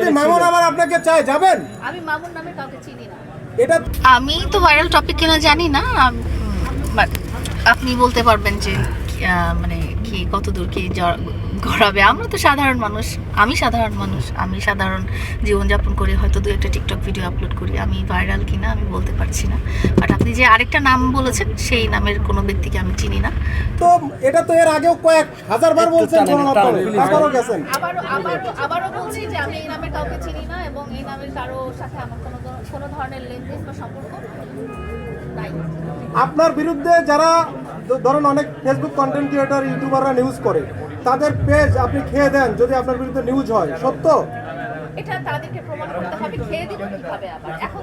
যদি মামুন আবার আপনাকে চায় যাবেন? আমি মামুন নামে কাউকে চিনি না। এটা আমি তো ভাইরাল টপিক কিনা জানি না আপনি বলতে পারবেন যে মানে কি কত দূর কি গড়াবে। আমরা তো সাধারণ মানুষ। আমি সাধারণ মানুষ। আমি সাধারণ জীবনযাপন করে হয়তো দু একটা টিকটক ভিডিও আপলোড করি। আমি ভাইরাল কিনা আমি বলতে পারছি না। বাট আপনি যে আরেকটা নাম বলেছেন সেই নামের কোনো ব্যক্তিকে আমি চিনি না। তো এটা তো এর আগেও কয়েক হাজার বার বলছেন গেছেন। আবারও আবারও আবারও বলছি যে আমি এই নামের কাউকে চিনি না এবং এই নামের কারোর সাথে আমার কোনো কোনো ধরনের লেনদেন বা সম্পর্ক নাই। আপনার বিরুদ্ধে যারা ধরেন অনেক ফেসবুক কন্টেন্ট ক্রিয়েটর ইউটিউবাররা নিউজ করে। তাদের পেজ আপনি খেয়ে দেন যদি আপনার বিরুদ্ধে নিউজ হয়। সত্য? এটা তাদেরকে প্রমাণ করতে হবে খেয়ে দিব কীভাবে আবার? এখন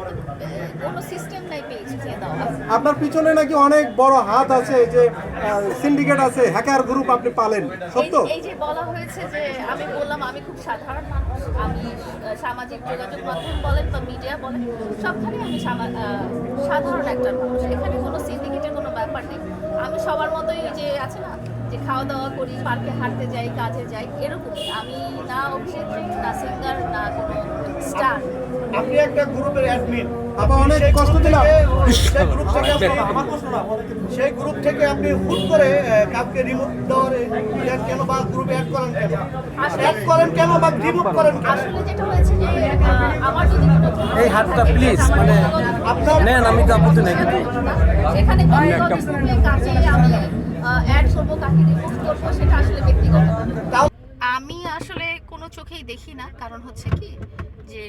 কোনো সিস্টেম নাই পেজ খেয়ে দেওয়া আপনার পিছনে নাকি অনেক বড় হাত আছে যে সিন্ডিকেট আছে হ্যাকার গ্রুপ আপনি পালেন। সত্য? এই- যে বলা হয়েছে যে আমি বললাম আমি খুব সাধারণ মানুষ আমি সামাজিক যোগাযোগ মাধ্যম বলেন বা মিডিয়া বলেন সবখানে আমি সাধারণ একটা মানুষ। এখানে কোনো সিন্ডিকেটের কোনো ব্যাপার নেই। আমি সবার মতোই যে আছে না যে খাওয়া দাওয়া করি পার্কে হাঁটতে যাই কাজে যাই এরকমই। আমি না অভিনেত্রী না সিঙ্গার না কোনো স্টার আপনি একটা গ্রুপের অ্যাডমিন আবার অনেক কষ্ট দিলাম। সেই গ্রুপ থেকে আপনি- আমার প্রশ্ন না, সেই গ্রুপ থেকে আপনি হুট করে কাউকে রিমুভ দেওয়ার কেন বা গ্রুপে অ্যাড করেন কেন? অ্যাড করেন কেন বা রিমুভ করেন আসলে যেটা হয়েছে যে আমার যদি এই হাতটা please, মানে আপনার নেন আমি তো আপত্তি নেই কিন্তু সেখানে আমি অ্যাড করব কাকে রিমুভ করব সেটা আসলে ব্যক্তিগত। তাও আমি আসলে কোনো চোখেই দেখি না কারণ হচ্ছে কি যে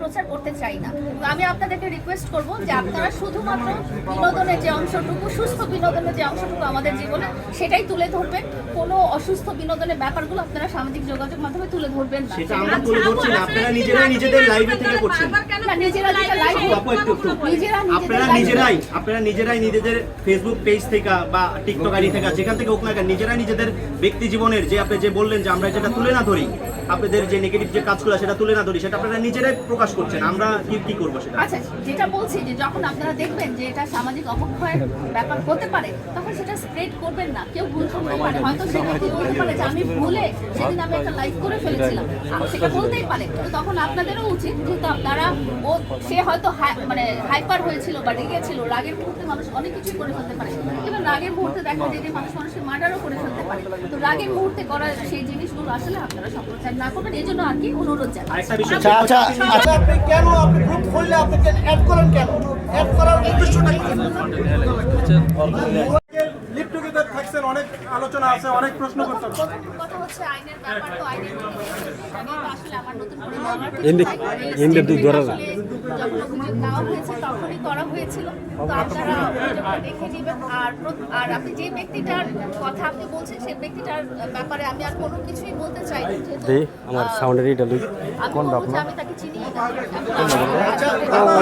প্রচার করতে চাই না। তো আমি আপনাদেরকে রিকোয়েস্ট করব যে আপনারা শুধুমাত্র বিনোদনের যে অংশটুকু সুস্থ বিনোদনের যে অংশটুকু আমাদের জীবনে সেটাই তুলে ধরবেন। কোনো অসুস্থ বিনোদনের ব্যাপারগুলো আপনারা সামাজিক যোগাযোগ মাধ্যমে তুলে ধরবেন সেটা আমরা তুলে ধরছি না। আপনারা নিজেরাই নিজেদের লাইভে থেকে করছেন। না, নিজেরা যেটা লাইভ আপু একটু একটু নিজেরা আপনারা নিজেরাই নিজেদের ফেসবুক পেজ থেকে বা টিকটক আইডি থেকে যেখান থেকে হোক না কেন নিজেরাই নিজেদের ব্যক্তি জীবনের যে আপনি যে বললেন যে আমরা যেটা তুলে না ধরি আপনাদের যে নেগেটিভ যে কাজগুলো সেটা তুলে না ধরি সেটা আপনারা নিজেরাই প্রকাশ করছেন আমরা কি কি করব সেটা? আচ্ছা যেটা বলছি যে যখন আপনারা দেখবেন যে এটা সামাজিক অবক্ষয়ের ব্যাপার হতে পারে তখন সেটা স্প্রেড করবেন না। কেউ ভুল করতে পারে হয়তো সে ব্যক্তি বলতে পারে যে আমি ভুলে সেদিন আমি একটা লাইভ করে ফেলেছিলাম। সেটা বলতেই পারে। কিন্তু তখন আপনাদেরও উচিত যেহেতু আপনারা ও সে হয়তো মানে হাইপার হয়েছিল বা রেগে ছিল রাগের মুহূর্তে মানুষ অনেক কিছুই করে ফেলতে পারে। এবার রাগের মুহূর্তে দেখা যায় যে মানুষ মানুষের মার্ডারও করে ফেলতে পারে। তো রাগের মুহূর্তে করা সেই জিনিসগুলো আসলে আপনারা সম্প্রচার না করবেন এই জন্য আর কি অনুরোধ জানাই আচ্ছা আচ্ছা আপনি কেন আপনি গ্রুপ খুললে আপনাকে অ্যাড করেন কেন অ্যাড করার উদ্দেশ্যটা কি থাকছেন অনেক আলোচনা আছে অনেক প্রশ্ন করতে হবে। কথা হচ্ছে আইনের ব্যাপার তো আইনের মধ্যে আমি আসলে আমার নতুন করে বলার কিছু ইন্ডি- নাই। এই ইন্ডিয়া তুই ধরে যখন অভিযোগ হয়েছে তখনই করা হয়েছিল তো আপনারা দেখে নেবেন। আর আর আপনি যে ব্যক্তিটার কথা আপনি বলছেন সেই ব্যক্তিটার ব্যাপারে আমি আর কোনো কিছুই বলতে চাই না। যেহেতু, আমার সাউন্ডের এটা কোন না আমি তাকে চিনি। না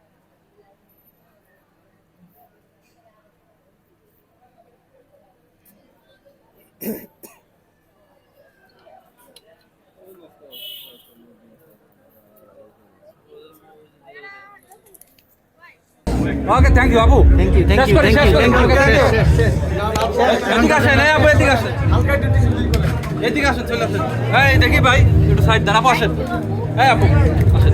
ওকে থ্যাংক ইউ আপু thank you thank you thank you thank you এদিকে আসেন এই আপু এদিকে আসেন। এদিকে আসেন চলে আসেন। এই দেখি ভাই একটু সাইড দাঁড়াবো আসেন। এই আপু আসেন।